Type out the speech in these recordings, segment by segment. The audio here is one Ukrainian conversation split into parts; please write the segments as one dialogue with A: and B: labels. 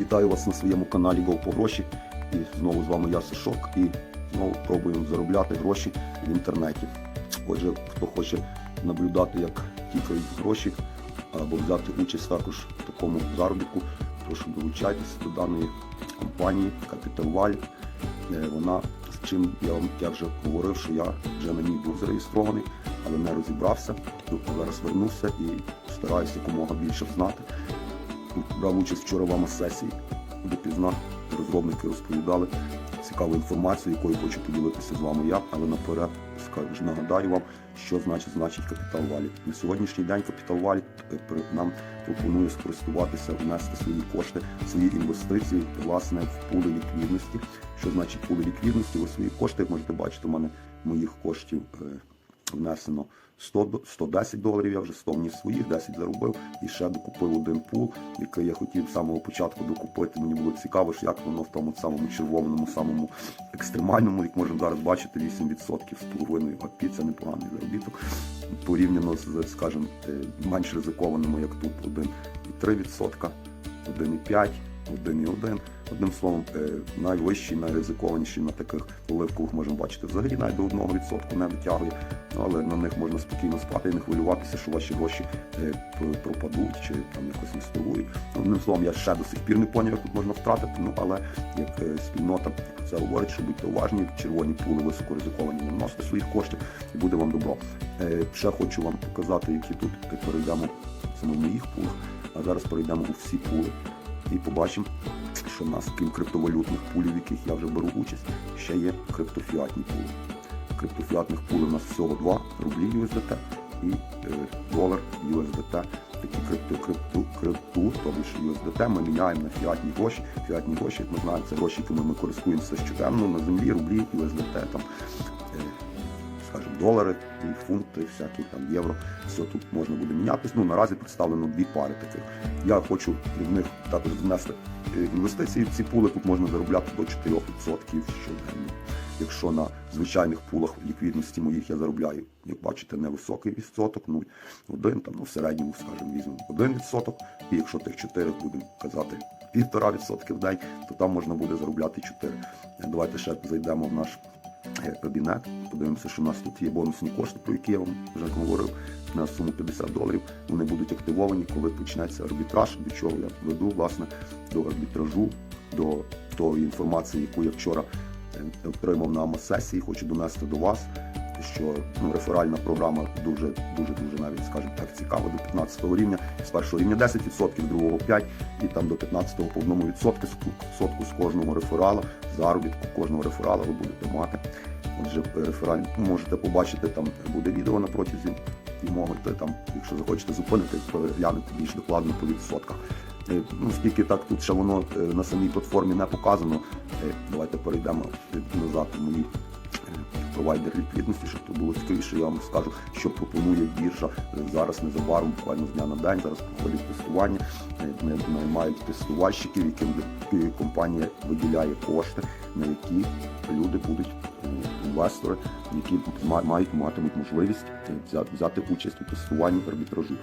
A: Вітаю вас на своєму каналі Go по гроші. І знову з вами я Сашок і знову пробуємо заробляти гроші в інтернеті. Отже, хто хоче наблюдати, як тікають гроші, або взяти участь також в такому заробітку, прошу долучайтеся до даної компанії Wallet. Е, Вона з чим я вам я вже говорив, що я вже на ній був зареєстрований, але не розібрався. Зараз вернуся і стараюся якомога більше знати. Брав участь вчора в АМА-сесії, допізна розробники розповідали цікаву інформацію, якою хочу поділитися з вами я, але наперед скажу, нагадаю вам, що значить значить Capital Wallet. На сьогоднішній день Wallet е, нам пропонує скористуватися, внести свої кошти, свої інвестиції власне в пули ліквідності. Що значить пули ліквідності? Ви свої кошти, можете бачити, у мене моїх коштів е, внесено 100, до- 110 доларів, я вже 100 вніс своїх, 10 заробив і ще докупив один пул, який я хотів з самого початку докупити. Мені було цікаво, ж як воно в тому самому червоному, самому екстремальному, як можемо зараз бачити, 8% з половиною АПІ, це непоганий заробіток. Порівняно з, скажімо, е, менш ризикованими, як тут 1,3%, 1,5%. 1,1. Одним словом, е, найвищий, найризикованіший на таких оливкових можемо бачити. Взагалі навіть до 1% не дотягує, але на них можна спокійно спати і не хвилюватися, що ваші гроші е, пропадуть чи там якось не струють. Одним словом, я ще до сих пір не поняв, як тут можна втратити. Ну але як е, спільнота про це говорить, що будьте уважні, червоні пули високо ризиковані, не вносите своїх коштів і буде вам добро. Ще хочу вам показати, які тут перейдемо саме в моїх пулах, а зараз перейдемо у всі пули і побачимо, що в нас, крім криптовалютних пулів, в яких я вже беру участь, ще є криптофіатні пули. Криптофіатних пулів у нас всього два рублі USDT і е, долар USDT. Такі крипто, крипту, крипту, тобто USDT, ми міняємо на фіатні гроші. Фіатні гроші, як ми знаємо, це гроші, якими ми користуємося щоденно на землі, рублі, USDT, там, е, скажімо, долари, фунти, всякі там євро. Все тут можна буде мінятись. Ну наразі представлено дві пари таких. Я хочу в них також внести е, інвестиції в ці пули. Тут можна заробляти до 4% щоденно. Якщо на звичайних пулах ліквідності моїх я заробляю, як бачите, невисокий відсоток, ну один там, ну в середньому, скажімо, візьмемо один відсоток, і якщо тих 4 будемо казати півтора відсотки в день, то там можна буде заробляти 4. Давайте ще зайдемо в наш е, кабінет, подивимося, що у нас тут є бонусні кошти, про які я вам вже говорив, на суму 50 доларів. Вони будуть активовані, коли почнеться арбітраж, до чого я веду, власне, до арбітражу, до тої інформації, яку я вчора е, отримав на АМА-сесії, хочу донести до вас, що реферальна програма дуже, дуже, дуже навіть, скажімо так, цікава до 15 рівня. З першого рівня 10%, другого 5% і там до 15-го по одному відсотку, з кожного реферала, заробітку кожного реферала ви будете мати. Отже, рефераль можете побачити, там буде відео на протязі і можете там, якщо захочете зупинити, переглянути більш докладно по відсотках. Е, Ну, скільки так тут ще воно е, на самій платформі не показано. Е, Давайте перейдемо назад у мої провайдер ліквідності, щоб то було цікавіше, я вам скажу, що пропонує біржа зараз незабаром, буквально з дня на день. Зараз проходять тестування, е, не- наймають тестувальщиків, яким компанія виділяє кошти, на які люди будуть е, інвестори, які мають матимуть можливість е, взяти участь у тестуванні арбітражу.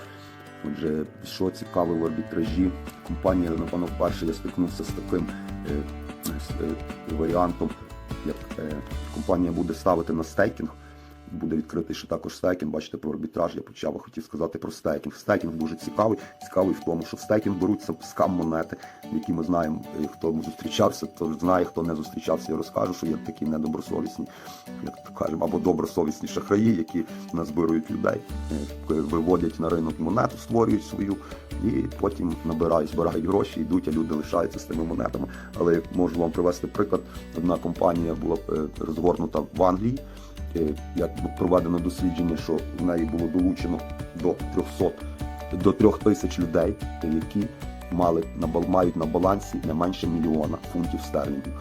A: Отже, що цікаве в арбітражі, компанія, напевно, вперше я стикнувся з таким варіантом, як е, компанія буде ставити на стейкінг. Буде відкритий ще також стейкінг. Бачите, про арбітраж я почав, хотів сказати про стейкінг. Стейкінг дуже цікавий. Цікавий в тому, що в стейкінг беруться скам монети, які ми знаємо, е, хто зустрічався, то знає, хто не зустрічався. Я розкажу, що є такі недобросовісні, як то кажемо, або добросовісні шахраї, які назбирують людей, е, виводять на ринок монету, створюють свою, і потім набирають, збирають гроші, йдуть, а люди лишаються з тими монетами. Але можу вам привести приклад. Одна компанія була е, розгорнута в Англії. Е, Як проведено дослідження, що в неї було долучено до 300 до 3 тисяч людей, які мали на мають на балансі не менше мільйона фунтів стерлінгів.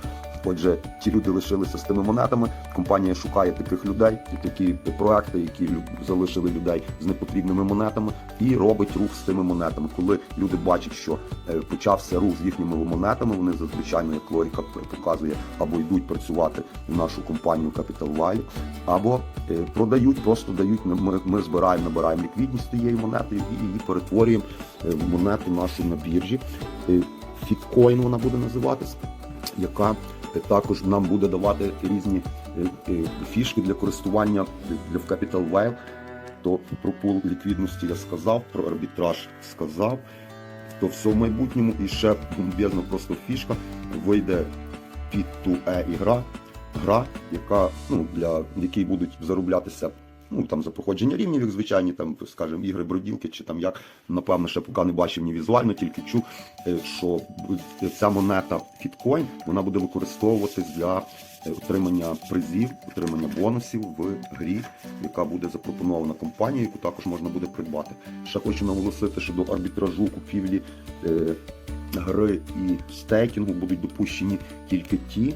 A: Отже, ті люди лишилися з тими монетами. Компанія шукає таких людей, такі проекти, які залишили людей з непотрібними монетами, і робить рух з тими монетами. Коли люди бачать, що е, почався рух з їхніми монетами, вони зазвичай, як логіка показує, або йдуть працювати в нашу компанію Capital Valley, або е, продають, просто дають. Ми, ми збираємо, набираємо ліквідність тієї монети і її перетворюємо е, в монету нашу на біржі. Фіткоін вона буде називатись, яка також нам буде давати різні е, е, фішки для користування для в Capital Whale. То про пул ліквідності я сказав, про арбітраж сказав. То все в майбутньому і ще бомбезна просто фішка вийде під ту е ігра, гра, яка ну для якій будуть зароблятися. Ну там за проходження рівнів, як звичайні, там, скажімо, ігри броділки, чи там як, напевно, ще поки не бачив ні візуально, тільки чув, е, що ця монета Фіткоін вона буде використовуватись для е, отримання призів, отримання бонусів в грі, яка буде запропонована компанією, яку також можна буде придбати. Ще хочу наголосити, що до арбітражу купівлі е, гри і стейкінгу будуть допущені тільки ті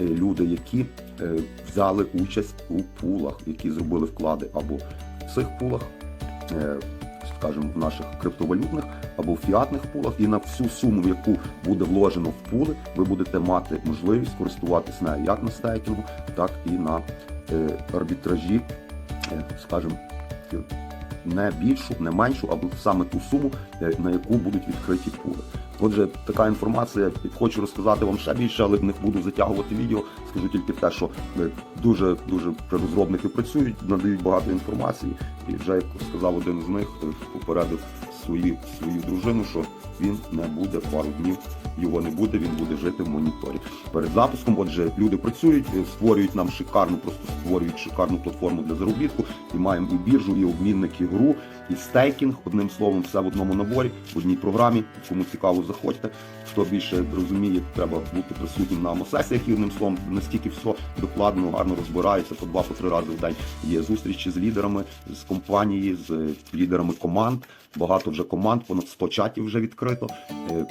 A: люди, які е, взяли участь у пулах, які зробили вклади або в цих пулах, е, скажімо, в наших криптовалютних або в фіатних пулах, і на всю суму, яку буде вложено в пули, ви будете мати можливість користуватись нею як на стейкінгу, так і на е, арбітражі, е, скажімо, не більшу, не меншу, або саме ту суму, е, на яку будуть відкриті пули. Отже, така інформація. Хочу розказати вам ще більше, але не буду затягувати відео. Скажу тільки те, що е, дуже дуже розробники працюють, надають багато інформації. І вже як сказав один з них, е, попередив свої, свою дружину, що він не буде пару днів. Його не буде, він буде жити в моніторі. Перед запуском, отже, люди працюють, е, створюють нам шикарну, просто створюють шикарну платформу для заробітку. І маємо і біржу, і обмінник, гру, і стейкінг. Одним словом, все в одному наборі, в одній програмі. Кому цікаво, заходьте. Хто більше розуміє, треба бути присутнім на амосесіях і одним словом, настільки все докладно, гарно розбирається по два, по три рази в день. Є зустрічі з лідерами з компанії, з лідерами команд. Багато вже команд, понад 100 чатів вже відкрито. Е,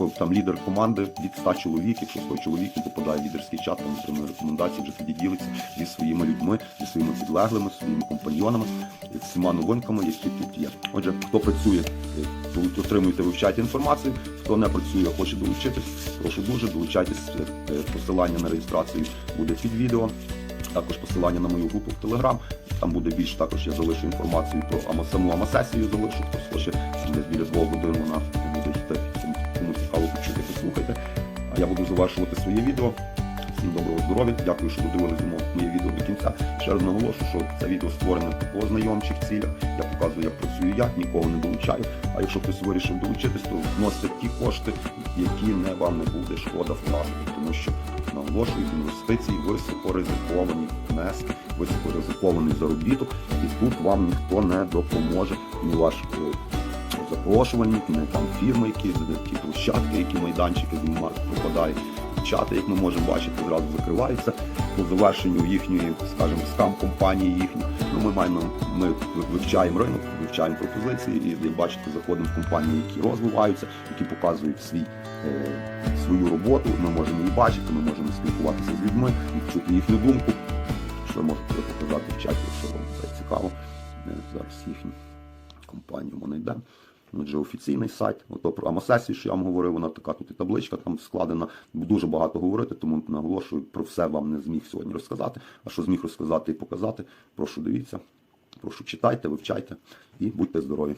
A: е, Там лідер команди від 100 чоловік, якщо 100 чоловік попадає в лідерський чат, там отримує рекомендації, вже тоді ділиться зі своїми людьми, зі своїми підлеглими, своїми компаньйонами, і всіма новинками, які тут є. Отже, хто працює, е, то отримуйте, вивчайте інформацію. Хто не працює, хоче долучитись, прошу дуже, долучайтесь. Е, е, Посилання на реєстрацію буде під відео. Також посилання на мою групу в Телеграм. Там буде більше також я залишу інформацію про саму амасесію залишу. Хтось хоче біля двох годин вона буде йти. Кому цікаво почути, послухайте. А я буду завершувати своє відео. Всім доброго здоров'я. Дякую, що додивилися моє відео до кінця. Ще раз наголошую, що це відео створене по знайомчих цілях. Я показую, як працюю я, нікого не долучаю. А якщо хтось вирішив долучитись, то вносите ті кошти, які не вам не буде шкода вкласти, тому що наголошую інвестиції високоризиковані внески, високоризикований заробіток, і тут вам ніхто не допоможе, ні ваш е, запрошувальник, не там фірми, які ті площадки, які майданчики знімають, пропадають. Чати, як ми можемо бачити, зразу закриваються по завершенню їхньої, скажімо, скам-компанії їхньої. Ну, ми маємо, ми вивчаємо ринок, вивчаємо пропозиції, і як бачите, заходимо в компанії, які розвиваються, які показують свій, е, свою роботу. Ми можемо її бачити, ми можемо спілкуватися з людьми, чути їхню думку. Що можете показати в чаті, якщо вам це цікаво. Е, Зараз їхню компанію ми знайдемо. Отже, офіційний сайт, ото про Амасесі, що я вам говорив, вона така тут і табличка там складена. Дуже багато говорити, тому наголошую, про все вам не зміг сьогодні розказати. А що зміг розказати і показати, прошу дивіться, прошу читайте, вивчайте і будьте здорові.